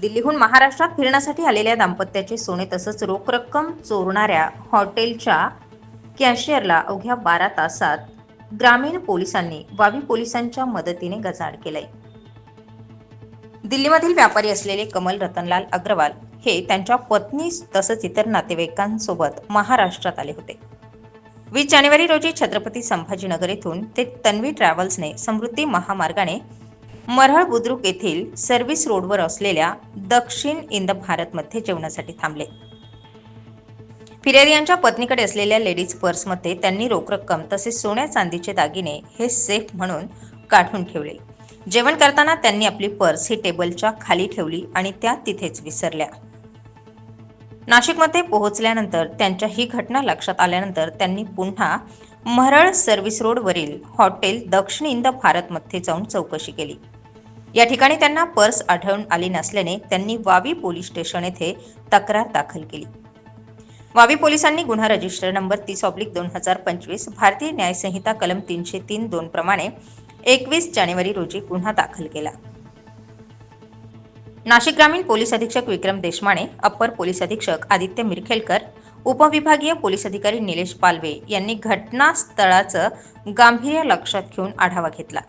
दिल्लीहून महाराष्ट्रात फिरण्यासाठी आलेल्या दाम्पत्याचे सोने तसंच रोख रक्कम चोरणाऱ्या हॉटेलच्या कॅशियरला अवघ्या बारा तासात ग्रामीण पोलिसांनी वावी पोलिसांच्या मदतीने गजाड केलंय. दिल्लीमधील व्यापारी असलेले कमल रतनलाल अग्रवाल हे त्यांच्या पत्नी तसंच इतर नातेवाईकांसोबत महाराष्ट्रात आले होते. वीस जानेवारी रोजी छत्रपती संभाजीनगर येथून ते तन्वी ट्रॅव्हल्सने समृद्धी महामार्गाने मरहळ बुद्रुक येथील सर्व्हिस रोडवर असलेल्या दक्षिण इंद भारतमध्ये जेवणासाठी थांबले. फिर्यादी यांच्या पत्नीकडे असलेल्या लेडीज पर्समध्ये त्यांनी रोख रक्कम तसेच सोन्या चांदीचे दागिने हे सेफ म्हणून काढून ठेवले. जेवण करताना त्यांनी आपली पर्स ही टेबलच्या खाली ठेवली आणि त्या तिथेच विसरल्या. नाशिकमध्ये पोहोचल्यानंतर त्यांच्या ही घटना लक्षात आल्यानंतर त्यांनी पुन्हा मरळ सर्व्हिस रोडवरील हॉटेल दक्षिण इंद भारतमध्ये जाऊन चौकशी केली. या ठिकाणी त्यांना पर्स आढळून आली नसल्याने त्यांनी वावी पोलीस स्टेशन येथे तक्रार दाखल केली. वावी पोलिसांनी गुन्हा रजिस्टर नंबर तीस ऑब्लिक दोन हजार पंचवीस भारतीय न्यायसंहिता कलम तीनशे तीन दोन प्रमाणे एकवीस जानेवारी रोजी गुन्हा दाखल केला. नाशिक ग्रामीण पोलीस अधीक्षक विक्रम देशमाने अप्पर पोलीस अधीक्षक आदित्य मिरखेलकर उपविभागीय पोलीस अधिकारी निलेश पालवे यांनी घटनास्थळाचं गांभीर्य लक्षात घेऊन आढावा घेतला.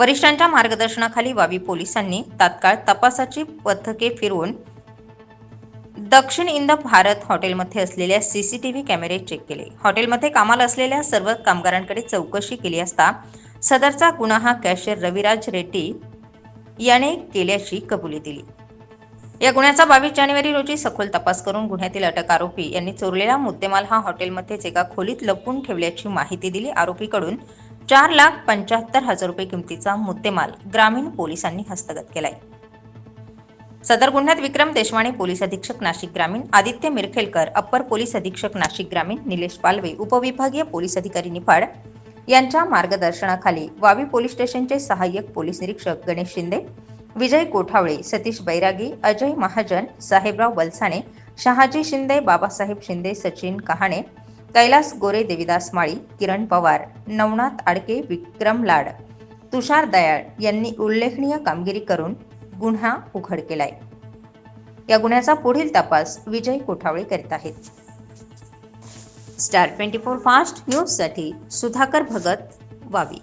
वरिष्ठांच्या मार्गदर्शनाखाली वावी पोलिसांनी तात्काळ तपासाची पथके फिरवून दक्षिण इंद भारत हॉटेलमध्ये असलेल्या सीसीटीव्ही कॅमेरे चेक केले. हॉटेलमध्ये कामाला असलेल्या सर्व कामगारांकडे चौकशी केली असता सदरचा गुन्हा हा कॅशियर रविराज रेड्डी याने केल्याची कबुली दिली. या गुन्ह्याचा बावीस जानेवारी रोजी सखोल तपास करून गुन्ह्यातील अटक आरोपी यांनी चोरलेला मुद्देमाल हा हॉटेलमध्येच एका खोलीत लपवून ठेवल्याची माहिती दिली. आरोपीकडून चार लाख पंच्याहत्तर हजार रुपये किमतीचा मुद्देमाल ग्रामीण पोलिसांनी हस्तगत केलाय. सदर गुन्ह्यात विक्रम देशवाणे पोलीस अधीक्षक नाशिक ग्रामीण आदित्य मिरखेलकर अप्पर पोलीस अधीक्षक नाशिक ग्रामीण निलेश पालवे उपविभागीय पोलीस अधिकारी निफाड यांच्या मार्गदर्शनाखाली वावी पोलीस स्टेशनचे सहाय्यक पोलीस निरीक्षक गणेश शिंदे विजय कोठावळे सतीश बैरागी अजय महाजन साहेबराव बलसाणे शहाजी शिंदे बाबासाहेब शिंदे सचिन कहाणे कैलास गोरे देविदास माळी किरण पवार नवनाथ आडके विक्रम लाड तुषार दयाळ यांनी उल्लेखनीय कामगिरी करून गुन्हा उघड केलाय. या गुन्ह्याचा पुढील तपास विजय कोठावळे करीत आहेत. स्टार ट्वेंटी फोर फास्ट न्यूजसाठी सुधाकर भगत वावी.